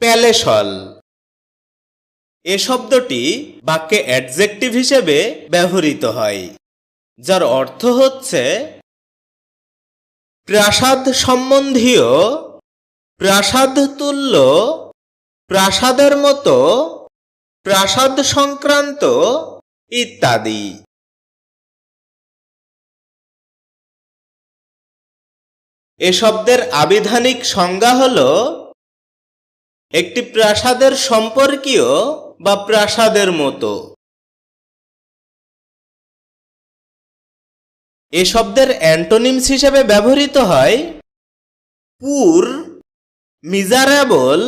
প্যালেসল এ শব্দটি বাক্যে অ্যাডজেক্টিভ হিসেবে ব্যবহৃত হয়, যার অর্থ হচ্ছে প্রাসাদ সম্বন্ধীয় প্রাসাদ তুল্য প্রাসাদের মতো প্রাসাদ সংক্রান্ত ইত্যাদি। এ শব্দের আবিধানিক সংজ্ঞা হল একটি প্রাসাদের সম্পর্কীয় বা প্রাসাদের মতো। এ শব্দের অ্যান্টোনিমস হিসেবে ব্যবহৃত হয় পুর, মিজারেবল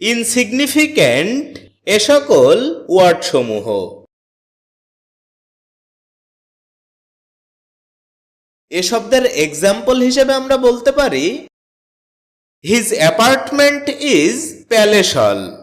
ইনসিগনিফিক্যান্ট এ সকল ওয়ার্ডসমূহ। এ শব্দের এক্সাম্পল হিসেবে আমরা বলতে পারি His apartment is palatial.